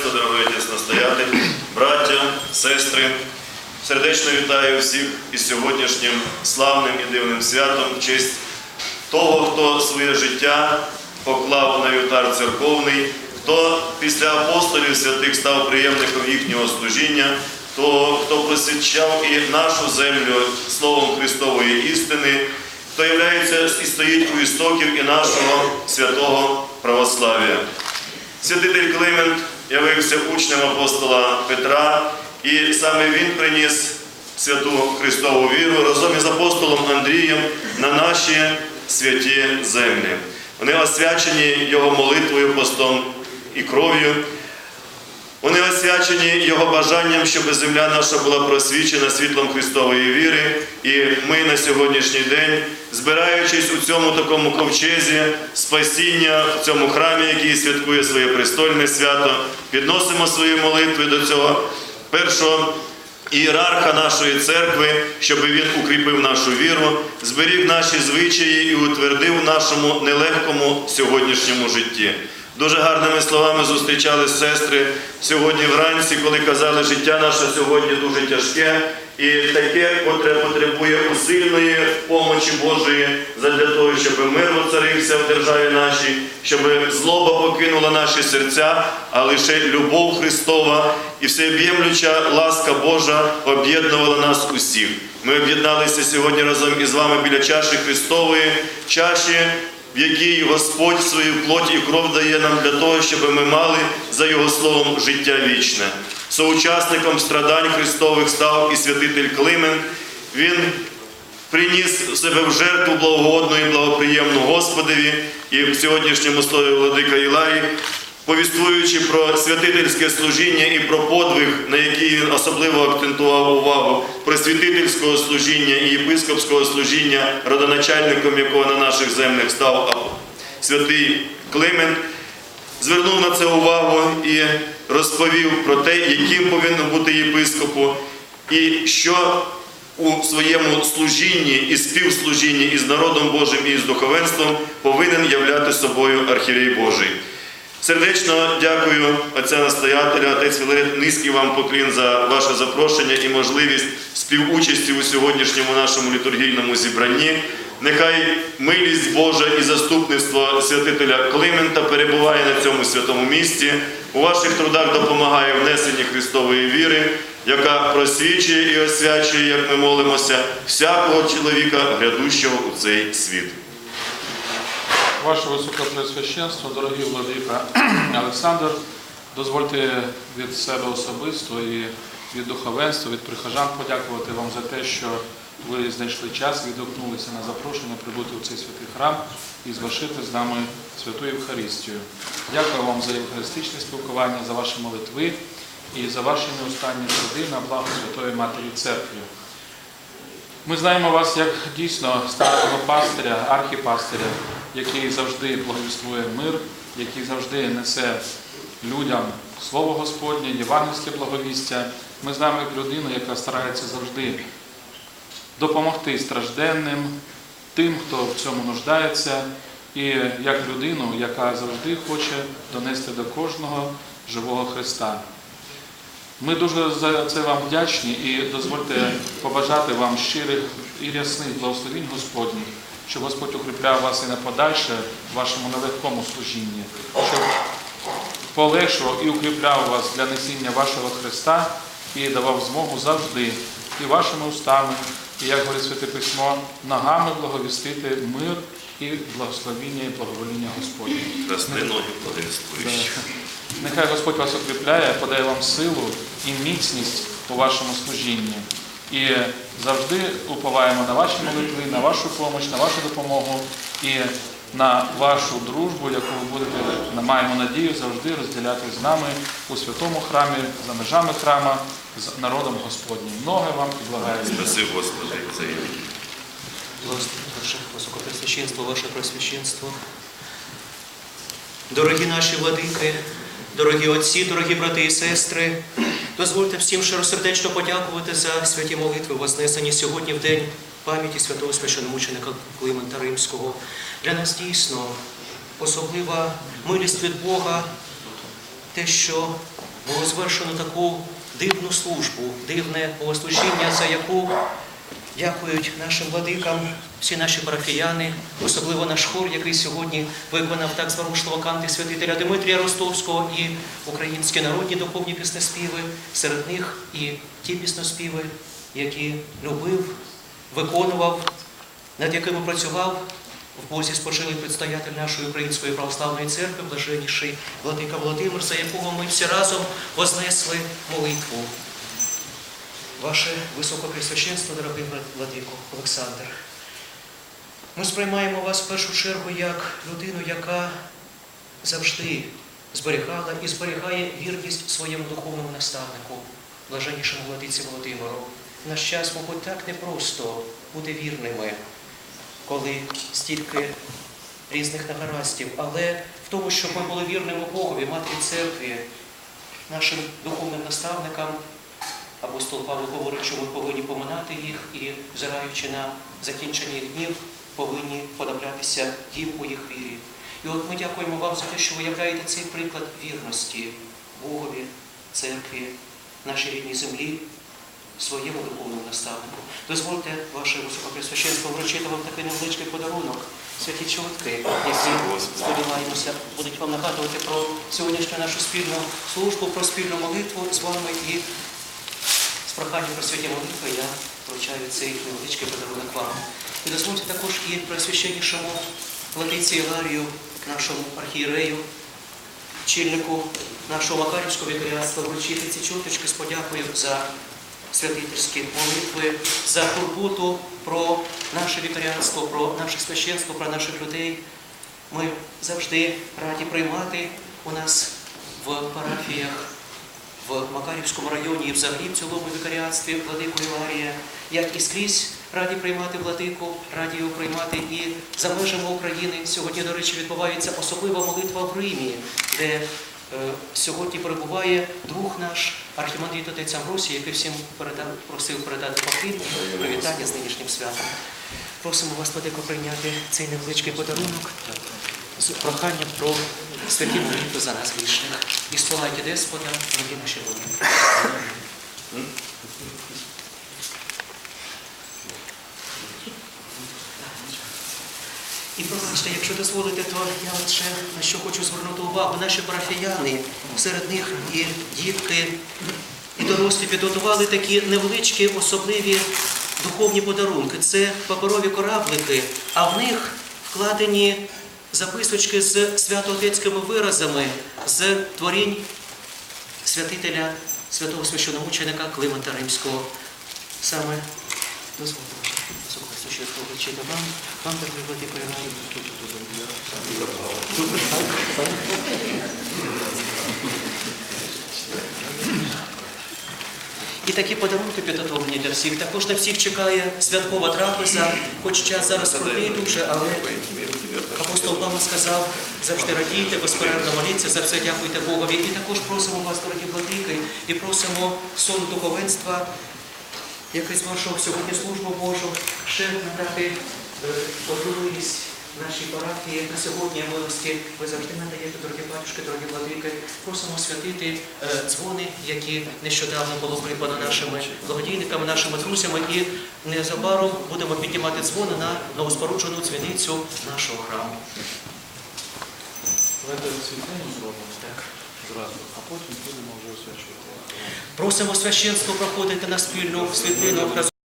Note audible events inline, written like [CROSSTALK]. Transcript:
духовенство, дорогой отець настоятель, браття, сестри. Сердечно вітаю всіх із сьогоднішнім славним і дивним святом в честь того, хто своє життя поклав на вівтар церковний, хто після апостолів святих став приємником їхнього служіння, то хто просвідчав і нашу землю словом Христової істини, хто являється і стоїть у істоків і нашого святого православ'я. Святитель Климент явився учнем апостола Петра, і саме він приніс святу Христову віру разом із апостолом Андрієм на наші святі землі. Вони освячені його молитвою, постом і кров'ю. Вони освячені Його бажанням, щоб земля наша була просвічена світлом Христової віри. І ми на сьогоднішній день, збираючись у цьому такому ковчезі, спасіння в цьому храмі, який святкує своє престольне свято, підносимо свої молитви до цього першого ієрарха нашої церкви, щоб він укріпив нашу віру, зберіг наші звичаї і утвердив в нашому нелегкому сьогоднішньому житті. Дуже гарними словами зустрічали сестри сьогодні вранці, коли казали, життя наше сьогодні дуже тяжке і таке, котре потребує усильної помочі Божої задля того, щоб мир воцарився в державі нашій, щоб злоба покинула наші серця, а лише любов Христова і всеоб'ємлюча ласка Божа об'єднувала нас усіх. Ми об'єдналися сьогодні разом із вами біля чаші Христової, чаші в якій Господь свою плоть і кров дає нам для того, щоб ми мали за Його словом життя вічне. Соучасником страдань Христових став і святитель Климен. Він приніс себе в жертву благогодну і благоприємну Господеві, і в сьогоднішньому слові Владика Іларій, повіствуючи про святительське служіння і про подвиг, на який він особливо акцентував увагу, про святительського служіння і єпископського служіння, родоначальником якого на наших землях став святий Климент, звернув на це увагу і розповів про те, яким повинен бути єпископу, і що у своєму служінні і співслужінні із народом Божим і з духовенством повинен являти собою архірей Божий. Сердечно дякую отця настоятеля, отець Філарет, низький вам поклін за ваше запрошення і можливість співучасті у сьогоднішньому нашому літургійному зібранні. Нехай милість Божа і заступництво святителя Климента перебуває на цьому святому місці. У ваших трудах допомагає внесенні Христової віри, яка просвічує і освячує, як ми молимося, всякого чоловіка, грядущого у цей світ. Ваше Високопресвященство, дорогі владика [CLEARS THROAT] Олександр, дозвольте від себе особисто і від духовенства, від прихожан подякувати вам за те, що ви знайшли час, відгукнулися на запрошення прибути у цей святий храм і звершити з нами святу Євхаристію. Дякую вам за євхаристичне спілкування, за ваші молитви і за ваші неустанні труди на благо Святої Матері Церкви. Ми знаємо вас як дійсно старого пастиря, архіпастиря, який завжди благовіствує мир, який завжди несе людям Слово Господнє, євангельське благовістя. Ми знаємо як людину, яка старається завжди допомогти стражденним, тим, хто в цьому нуждається, і як людину, яка завжди хоче донести до кожного живого Христа. Ми дуже за це вам вдячні і дозвольте побажати вам щирих і рясних благословінь Господніх, щоб Господь укріпляв вас і на подальше в вашому нелегкому служінні, щоб полегшував і укріпляв вас для несіння вашого Христа і давав змогу завжди і вашими устами, і, як говорить Святе Письмо, ногами благовістити мир і благословіння і благовоління Господнє. Хрести ноги благовіствуючи. Нехай Господь вас укріпляє, подає вам силу і міцність у вашому служінні. І завжди уповаємо на ваші молитви, на вашу допомогу, на вашу допомогу і на вашу дружбу, яку ви будете, маємо надію, завжди розділяти з нами у святому храмі, за межами храма, з народом Господнім. Ноги вам і благаю. Спаси Господи, за її. Ваше Високопресвященство, Ваше Пресвященство. Дорогі наші владики, дорогі отці, дорогі брати і сестри, дозвольте всім широсердечно подякувати за святі молитви, вознесені сьогодні в день пам'яті святого священомученика Климента Римського. Для нас дійсно особлива милість від Бога, те, що було звершено таку дивну службу, дивне богослужіння, за яку дякують нашим владикам, всі наші парафіяни, особливо наш хор, який сьогодні виконав так зворушливо канти святителя Дмитрія Ростовського і українські народні духовні піснеспіви, серед них і ті піснеспіви, які любив, виконував, над якими працював в Бозі спочилий предстоятель нашої Української православної церкви, блаженніший Владика Володимир, за якого ми всі разом вознесли молитву. Ваше Високопресвященство, дорогий Владико Олександр, ми сприймаємо вас в першу чергу як людину, яка завжди зберігала і зберігає вірність своєму духовному наставнику, блаженнішому владиці Володимиру. В наш час, мабуть, так непросто бути вірними, коли стільки різних негараздів, але в тому, щоб ми були вірними Богові, Матері Церкві, нашим духовним наставникам, апостол Павло говорить, що ми повинні поминати їх і, взираючи на закінчення їх днів, повинні подаблятися їм у їх вірі. І от ми дякуємо вам за те, що ви являєте цей приклад вірності Богові, церкві, нашій рідній землі, своєму духовному наставнику. Дозвольте, ваше високопресвященство, вручити вам такий невеличкий подарунок, святі чотки, які, сподіваємося, будуть вам нагадувати про сьогоднішню нашу спільну службу, про спільну молитву з вами і з проханням про святі молитви я вручаю цей невеличкий подарунок вам. І дозвольте також і пресвященнішому владиці Іларію, нашому архієрею, чільнику нашого Макарівського вікаріатства вручити ці чуточки з подякою за святительські молитви, за турботу про наше вікаріатство, про наше священство, про наших людей. Ми завжди раді приймати у нас в парафіях в Макарівському районі і взагалі в цілому вікаріатстві владику Іларія, як і скрізь раді приймати владику, раді його приймати і за межами України. Сьогодні, до речі, відбувається особлива молитва в Римі, де е, сьогодні перебуває друг наш архімандрит отець Амбросій, який всім передав, просив передати поклін привітання з нинішнім святом. Просимо вас, владико, прийняти цей невеличкий подарунок з проханням про святі молитви за нас грішних. І сполайте Деспота, дорогі наші воїни. І пробачте, якщо дозволите, то я ще на що хочу звернути увагу. Наші парафіяни, серед них і дітки, і дорослі підготували такі невеличкі особливі духовні подарунки. Це паперові кораблики, а в них вкладені записочки з святоотецькими виразами з творінь святителя святого священомученика Климента Римського. Саме вручити вам, вам дорогі владико І такі подарунки підготовлені для всіх. Також на всіх чекає святкова трапеза, хоч час зараз крутий дуже, але апостол Павло сказав, завжди радійте, безперервно моліться, за все дякуйте Богові. І також просимо вас, дорогі владики, і просимо сон духовенства, який вашого сьогодні службу Божу, ще надати е, можливість нашій парафії на сьогодні милості. Ви завжди надаєте, дорогі батюшки, дорогі владики. Просимо святити е, дзвони, які нещодавно було придбано нашими благодійниками, нашими друзями. І незабаром будемо піднімати дзвони на новоспоруджену дзвіницю нашого храму. Так. зразу, а потім будемо вже освячувати. Просимо священство проходити на спільну світлину